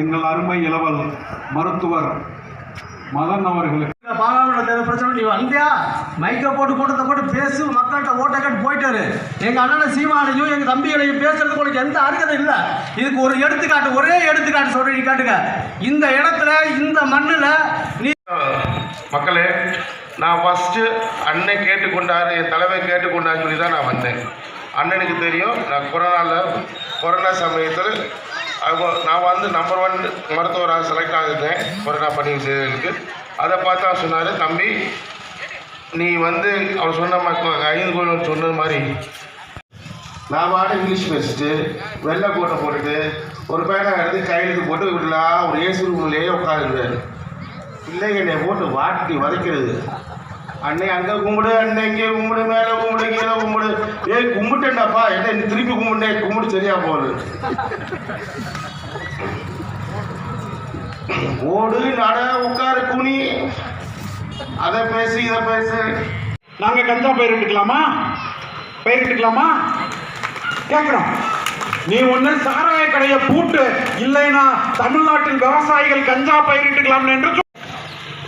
எங்கள் அருமை இளவல் மருத்துவர் மதன் அவர்களுக்கு. இந்த பாராளுமன்ற பிரச்சனை நீ வந்தியா மைக்கை போட்டு கூட்டத்தை போட்டு பேசு மக்கள்கிட்ட ஓட்டை கட்டு போயிட்டாரு. எங்கள் அண்ணனை சீமானையும் எங்கள் தம்பிகளையும் பேசுறதுக்கு உனக்கு எந்த அருகதை இல்லை. இதுக்கு ஒரு எடுத்துக்காட்டு ஒரே எடுத்துக்காட்டு சொல்கிறேன் நீ காட்டுங்க இந்த இடத்துல இந்த மண்ணில் நீ மக்களே நான் ஃபஸ்ட்டு அண்ணன் கேட்டுக்கொண்டார் என் தலைவர் கேட்டுக்கொண்டார் சொல்லி தான் நான் வந்தேன். அண்ணனுக்கு தெரியும் நான் கொரோனாவில் கொரோனா சமயத்தில் அவங்க நான் வந்து நம்பர் ஒன் மருத்துவராக செலக்ட் ஆகிருந்தேன் கொரோனா பதிவு செய்ததுக்கு அதை பார்த்து அவர் சொன்னார் தம்பி நீ வந்து அவர் சொன்ன மக்கள் ஐந்து கோயில் சொன்னது மாதிரி நான் பாட்டு இங்கிலீஷ் பேசிட்டு வெள்ளை கோட்டை போட்டுட்டு ஒரு பேனை எடுத்து கையெழுத்து போட்டு விடலாம் ஒரு ஏசி ரூம்லேயே உட்காந்துருந்தார் பிள்ளைங்க என்னை போட்டு வாட்டி வதைக்கிறது. அன்னை அங்கே கும்பிடு அன்னை இங்கே கும்பிடு மேலே ஏய் கும்பிட்டேன்டாப்பா என்ன நீ திருப்பி கும்பிட்டே கும்பிட்டு சரியா போகுது. ஓடு நட உட்காரு குனி. அதை பேசு இதை பேசு. நாங்க கஞ்சா பயிரிட்டுக்கலாமா பயிரிட்டுக்கலாமா கேட்கிறோம் நீ ஒண்ணு சாராய கடையை பூட்டு இல்லைனா தமிழ்நாட்டின் விவசாயிகள் கஞ்சா பயிரிட்டுக்கலாம் என்று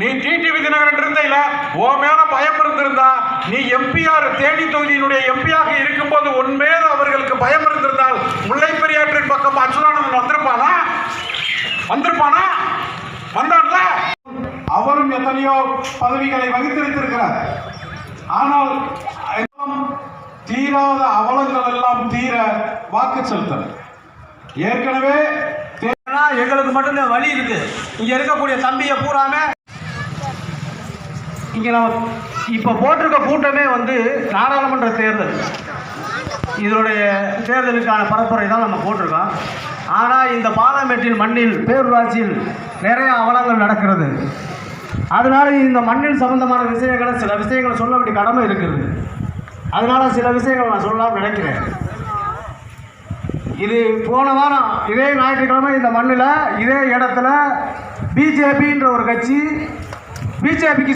நீ டிடிவி தினகரன் இருந்தையில ஓ மேல பயம் இருந்திருந்தா நீ எம்பிஆர் தேனி தொகுதியினுடைய எம்பியாக இருக்கும்போது உன் மேல அவர்களுக்கு பயம் இருந்திருந்தால் முல்லை பெரியாற்றின் பக்கம் அச்சுதானந்தன் வந்திருப்பானா? வந்திருப்பானா? வந்தான்ல? அவரும் எத்தனையோ பதவிகளை வகித்திருக்கிறார் ஆனால் எல்லாம் தீராத அவலங்கள் எல்லாம் தீர வாக்கு செலுத்தல். ஏற்கனவே எங்களுக்கு மட்டும்தான் வழி இருக்கு. இங்க இருக்கக்கூடிய தம்பியை பூராமே இங்கே நம்ம இப்போ போட்டிருக்க கூட்டமே வந்து நாடாளுமன்ற தேர்தல். இதனுடைய தேர்தலுக்கான பரப்புரை தான் நம்ம போட்டிருக்கோம். ஆனால் இந்த பார்லமெண்டின் மண்ணில் பேரூராட்சியில் நிறைய அவலங்கள் நடக்கிறது. அதனால இந்த மண்ணில் சம்பந்தமான விஷயங்களை சில விஷயங்களை சொல்ல வேண்டிய கடமை இருக்குது அதனால் சில விஷயங்களை நான் சொல்லலாம்னு நினைக்கிறேன். இது போன வாரம் இதே ஞாயிற்றுக்கிழமை இந்த மண்ணில் இதே இடத்துல பிஜேபின்ற ஒரு கட்சி பிஜேபிக்கு